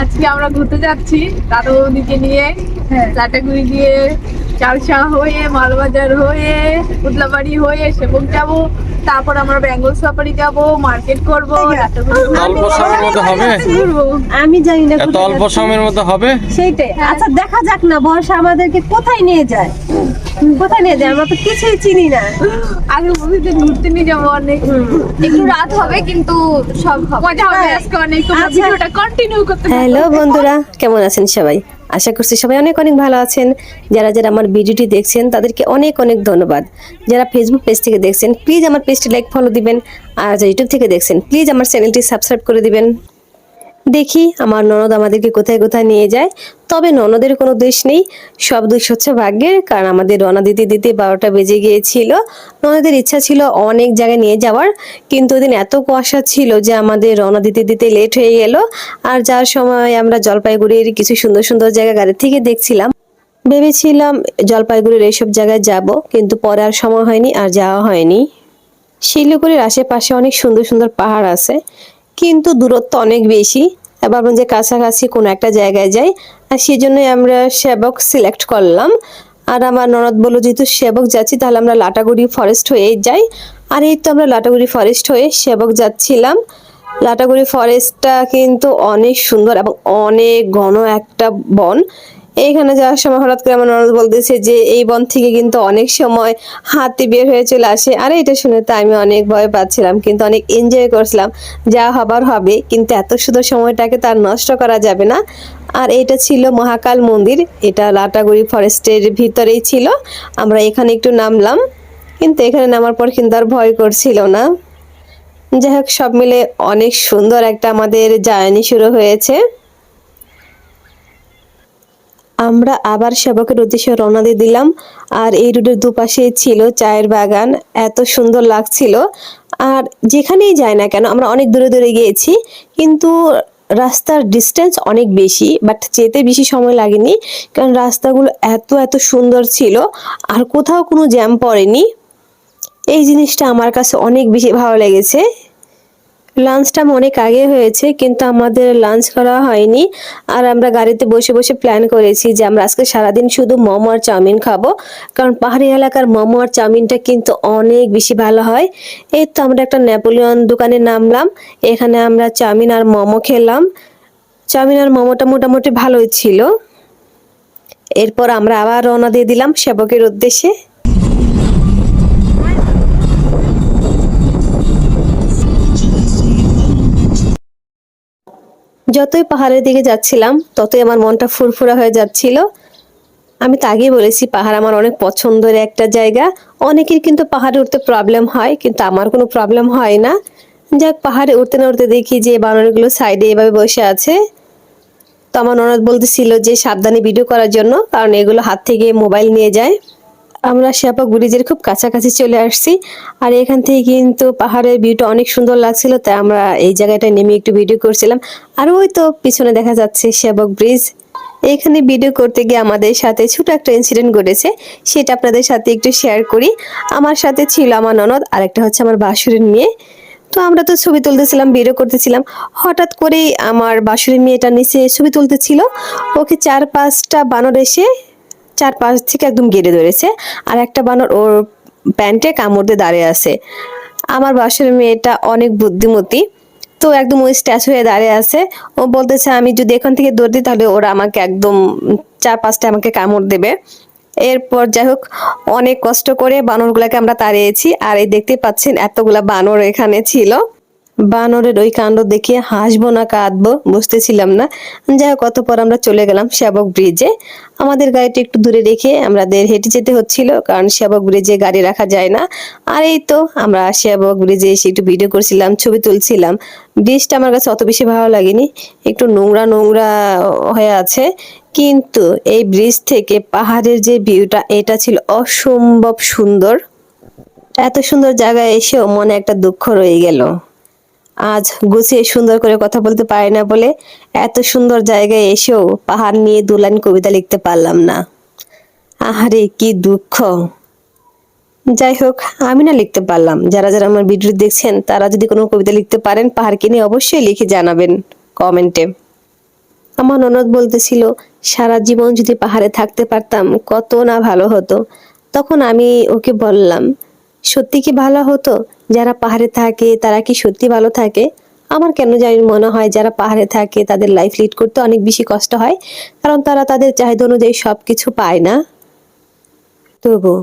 আজকে আমরা ঘুরতে যাচ্ছি দাদু দিকে নিয়ে হ্যাঁ। লাটাগুড়ি দিয়ে চালসা হয়ে মালবাজার হয়ে উদলাবাড়ি হয়ে সেবক যাব। তারপর আমরা বেঙ্গল সাফারি যাব মার্কেট করব লাটাগুড়ি অল্প সময়ের মধ্যে হবে? ঘুরবো। আমি জানি না এত অল্প সময়ের মধ্যে হবে? সেইটাই। আচ্ছা দেখা যাক না বর্ষা আমাদেরকে কোথায় নিয়ে যায়? কোথায় নিয়ে যায়? আমরা তো কিছুই চিনি না। আগে বৌদিদের ঘুরতে নিয়ে যাব অনেক। একটু রাত হবে কিন্তু সব হবে মজা হবে হ্যাঁ। আজকে অনেক। তোমরা আচ্ছা। ভিডিওটা কন্টিনিউ করতে হ্যালো বন্ধুরা। কেমন আছেন সবাই? আশা করছি সবাই অনেক অনেক ভালো আছেন। যারা যারা আমার ভিডিওটি দেখছেন, তাদেরকে অনেক অনেক ধন্যবাদ। যারা ফেসবুক পেজ থেকে দেখছেন প্লিজ আমার পেজটি লাইক ফলো দিবেন। আর যারা ইউটিউব থেকে দেখছেন প্লিজ আমার চ্যানেলটি সাবস্ক্রাইব করে দিবেন। দেখি আমার ননদ আমাদেরকে কোথায় কোথায় নিয়ে যায়। তবে ননদের কোনো দোষ নেই। সব দোষ হচ্ছে ভাগ্যের, কারণ আমাদের রওনা দিতে দিতে বারোটা বেজে গিয়েছিল। ননদের ইচ্ছা ছিল অনেক জায়গায় নিয়ে যাওয়ার, কিন্তু ওদিন এত কুয়াশা ছিল যে আমাদের রওনা দিতে দিতে লেট হয়ে গেল। আর যার সময় আমরা জলপাইগুড়ির কিছু সুন্দর সুন্দর জায়গা গাড়ি থেকে দেখছিলাম। ভেবেছিলাম জলপাইগুড়ির এইসব জায়গায় যাব, কিন্তু পরে আর সময় হয়নি আর যাওয়া হয়নি। শিলিগুড়ির আশেপাশে অনেক সুন্দর সুন্দর পাহাড় আছে, কিন্তু দূরত্ব অনেক বেশি। আমরা যে কাছাকাছি কোনো একটা জায়গায় যাই, আর সেই জন্যই আমরা সেবক সিলেক্ট করলাম। আর আমার ননদ বলল, যেহেতু সেবক যাচ্ছি, তাহলে আমরা লাটাগুড়ি ফরেস্ট হয়েই যাই। আর এই তো আমরা লাটাগুড়ি ফরেস্ট হয়ে সেবক যাচ্ছিলাম। লাটাগুড়ি ফরেস্টটা কিন্তু অনেক সুন্দর এবং অনেক ঘন একটা বন। এইখানে যাওয়ার সময় হঠাৎ করে আমার ননদ বলতেছে যে, এই বন থেকে কিন্তু অনেক সময় হাতি বের হয়ে চলে আসে। আরে, এটা শুনে তো আমি অনেক ভয় পাচ্ছিলাম, কিন্তু অনেক এনজয় করছিলাম। যা হবার হবে, কিন্তু এত সুন্দর সময়টাকে তার নষ্ট করা যাবে না। আর এটা ছিল মহাকাল মন্দির, এটা লাটাগুড়ি ফরেস্টের ভিতরেই ছিল। আমরা এখানে একটু নামলাম, কিন্তু এখানে নামার পর কিন্তু আর ভয় করছিল না। যাই হোক, সব মিলে অনেক সুন্দর একটা আমাদের জার্নি শুরু হয়েছে। আমরা আবার সেবকের উদ্দেশ্যে রওনা দিয়ে দিলাম। আর এই রোডের দুপাশে ছিল চায়ের বাগান, এত সুন্দর লাগছিল। আর যেখানেই যাই না কেন, আমরা অনেক দূরে দূরে গিয়েছি, কিন্তু রাস্তার ডিস্টেন্স অনেক বেশি বাট যেতে বেশি সময় লাগেনি, কারণ রাস্তাগুলো এত এত সুন্দর ছিল, আর কোথাও কোনো জ্যাম পড়েনি। এই জিনিসটা আমার কাছে অনেক বেশি ভালো লেগেছে। লাঞ্চটা অনেক আগে হয়েছে, কিন্তু আমাদের লাঞ্চ করা হয়নি। আর আমরা গাড়িতে বসে বসে প্ল্যান করেছি যে আমরা আজকে সারাদিন শুধু মোমো আর চাউমিন খাব। কারণ পাহাড়ি এলাকার মোমো আর চাউমিনটা কিন্তু অনেক বেশি ভালো হয়। এই তো আমরা একটা নেপোলিয়ন দোকানে নামলাম। এখানে আমরা চাউমিন আর মোমো খেলাম। চাউমিন আর মোমোটা মোটামুটি ভালোই ছিল। এরপর আমরা আবার রওনা দিয়ে দিলাম সেবকের উদ্দেশ্যে। যতই পাহাড়ের দিকে যাচ্ছিলাম, ততই আমার মনটা ফুরফুরা হয়ে যাচ্ছিল। আমি তো আগেই বলেছি, পাহাড় আমার অনেক পছন্দের একটা জায়গা। অনেকের কিন্তু পাহাড়ে উঠতে প্রবলেম হয়, কিন্তু আমার কোনো প্রবলেম হয় না। যাক, পাহাড়ে উঠতে না উঠতে দেখি যে বানরগুলো সাইডে এভাবে বসে আছে। তো আমার ননদ বলতেছিল যে, সাবধানে ভিডিও করার জন্য, কারণ এগুলো হাত থেকে মোবাইল নিয়ে যায়। আমরা শ্যাপক ব্রিজের খুব কাছাকাছি চলে আসছি। আর এখান থেকে কিন্তু পাহাড়ের ভিউটা অনেক সুন্দর লাগছিল, তাই আমরা এই জায়গাটা নেমে একটু ভিডিও করছিলাম। আর ওই তো পিছনে দেখা যাচ্ছে শ্যাপক ব্রিজ। এখানে ভিডিও করতে গিয়ে আমাদের সাথে ছোট একটা ইনসিডেন্ট ঘটেছে, সেটা আপনাদের সাথে একটু শেয়ার করি। আমার সাথে ছিল আমার ননদ আর একটা হচ্ছে আমার বাসুরের মেয়ে। তো আমরা তো ছবি তুলতেছিলাম ভিডিও করতেছিলাম। হঠাৎ করেই আমার বাসুরের মেয়েটা নিচে ছবি তুলতেছিল। ওকে চার পাঁচটা বানর এসে চার পাঁচ থেকে একদম গেড়ে ধরেছে আর একটা বানর ওর প্যান্টে কামড় দিয়ে দাঁড়িয়ে আছে। আমার বাসের মেয়েটা অনেক বুদ্ধিমতী, তো একদম ওই স্ট্যাচ হয়ে দাঁড়িয়ে আছে। ও বলতেছে, আমি যদি এখান থেকে দৌড় দিই, তাহলে ওরা আমাকে একদম চার পাঁচটা আমাকে কামড় দেবে। এরপর যাই হোক, অনেক কষ্ট করে বানরগুলাকে আমরা তাড়িয়েছি। আর এই দেখতে পাচ্ছেন, এতগুলা বানর এখানে ছিল। বানরের ওই কাণ্ড দেখে হাসবো না, কাঁদবো, বুঝতেছিলাম না। যাই হোক, অতপর আমরা চলে গেলাম শ্যাবক ব্রিজে। আমাদের গাড়িটা একটু দূরে রেখে আমাদের হেঁটে যেতে হচ্ছিল, কারণ শ্যাবক ব্রিজে গাড়ি রাখা যায় না। আর এই তো আমরা শ্যাবক ব্রিজে এসে একটু ভিডিও করছিলাম, ছবি তুলছিলাম। ব্রিজটা আমার কাছে অত বেশি ভালো লাগেনি, একটু নোংরা নোংরা হয়ে আছে। কিন্তু এই ব্রিজ থেকে পাহাড়ের যে ভিউটা, এটা ছিল অসম্ভব সুন্দর। এত সুন্দর জায়গায় এসেও মনে একটা দুঃখ রয়ে গেল। আজ গুছিয়ে সুন্দর করে কথা বলতে পারি না বলে এত সুন্দর জায়গায় এসেও পাহাড় নিয়ে দু লাইন কবিতা লিখতে পারলাম না। আহারে, কি দুঃখ। যাই হোক, আমি না লিখতে পারলাম। যারা যারা আমার ভিডিও দেখছেন, তারা যদি কোনো কবিতা লিখতে পারেন পাহাড়কে নিয়ে অবশ্যই লিখে জানাবেন কমেন্টে। আমার ননদ বলতেছিল, সারা জীবন যদি পাহাড়ে থাকতে পারতাম, কত না ভালো হতো। তখন আমি ওকে বললাম সত্যি কি ভালো হতো? যারা পাহাড়ে থাকে, তারা কি সত্যি ভালো থাকে? আমার কেন জানি মনে হয় যারা পাহাড়ে থাকে, তাদের লাইফ লিড করতে অনেক বেশি কষ্ট হয়। কারণ তারা তাদের চাহিদা অনুযায়ী সব কিছু পায় না। তবু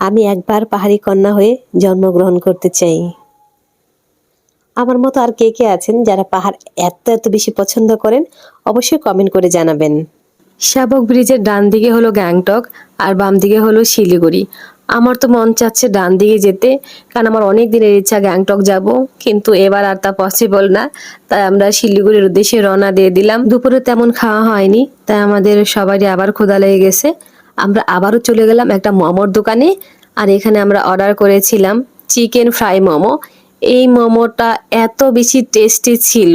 আমি একবার পাহাড়ি কন্যা হয়ে জন্মগ্রহণ করতে চাই। আমার মতো আর কে কে আছেন যারা পাহাড় এত এত বেশি পছন্দ করেন? অবশ্যই কমেন্ট করে জানাবেন। শাবক ব্রিজের ডান দিকে হলো গ্যাংটক আর বাম দিকে হলো শিলিগুড়ি। আমার তো মন চাচ্ছে ডান দিকে যেতে, কারণ আমার অনেক দিনের ইচ্ছা গ্যাংটক যাব, কিন্তু এবার আর তা পসিবল না। তাই আমরা শিলিগুড়ির উদ্দেশ্যে রওনা দিয়ে দিলাম। দুপুরে তেমন খাওয়া হয়নি, তাই আমাদের সবারই আবার ক্ষুধা লেগে গেছে। আমরা আবারও চলে গেলাম একটা মোমোর দোকানে, আর এখানে আমরা অর্ডার করেছিলাম চিকেন ফ্রাই মোমো। এই মোমোটা এত বেশি টেস্টি ছিল,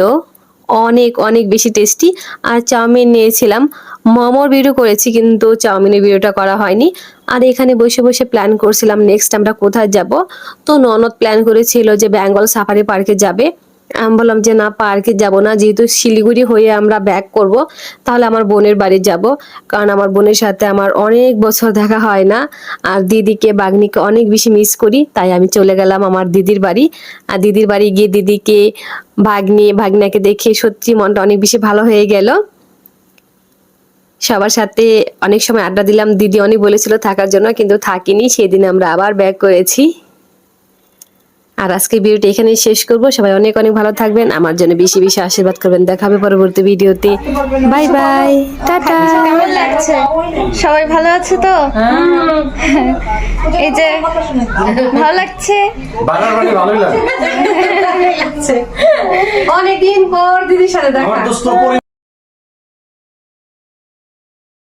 অনেক অনেক বেশি টেস্টি আর চাউমিন নিয়েছিলাম মোমোর ভিডিও করেছি, কিন্তু চাউমিনের ভিডিওটা করা হয়নি। আর এখানে বসে বসে প্ল্যান করছিলাম নেক্সট আমরা কোথায় যাব। তো ননদ প্ল্যান করেছিল যে বেঙ্গল সাফারি পার্কে যাবে। আমি বললাম যে না পার্কে যাব না, যেহেতু শিলিগুড়ি হয়ে আমরা ব্যাক করব, তাহলে আমার বোনের বাড়ি যাব। কারণ আমার বোনের সাথে আমার অনেক বছর দেখা হয় না, আর দিদিকে, বাগনিকে অনেক বেশি মিস করি, তাই আমি চলে গেলাম আমার দিদির বাড়ি। আর দিদির বাড়ি গিয়ে দিদিকে, ভাগ্নি, ভাগ্নাকে দেখে সত্যি মনটা অনেক বেশি ভালো হয়ে গেল। সবার সাথে অনেক সময় আড্ডা দিলাম। দিদি অনেক বলেছিল থাকার জন্য কিন্তু থাকিনি। সেদিন আমরা আবার ব্যাক করেছি। আর আজকে ভিডিওটি এখানেই শেষ করব। সবাই অনেক অনেক ভালো থাকবেন। আমার জন্য বেশি বেশি আশীর্বাদ করবেন। দেখা হবে পরবর্তী ভিডিওতে বাই বাই টাটা। কেমন লাগছে? সবাই ভালো আছে তো? এই যে ভালো লাগছে? মানে ভালোই লাগে অনেকদিন পর দিদির সাথে আমার দোস্ত পরি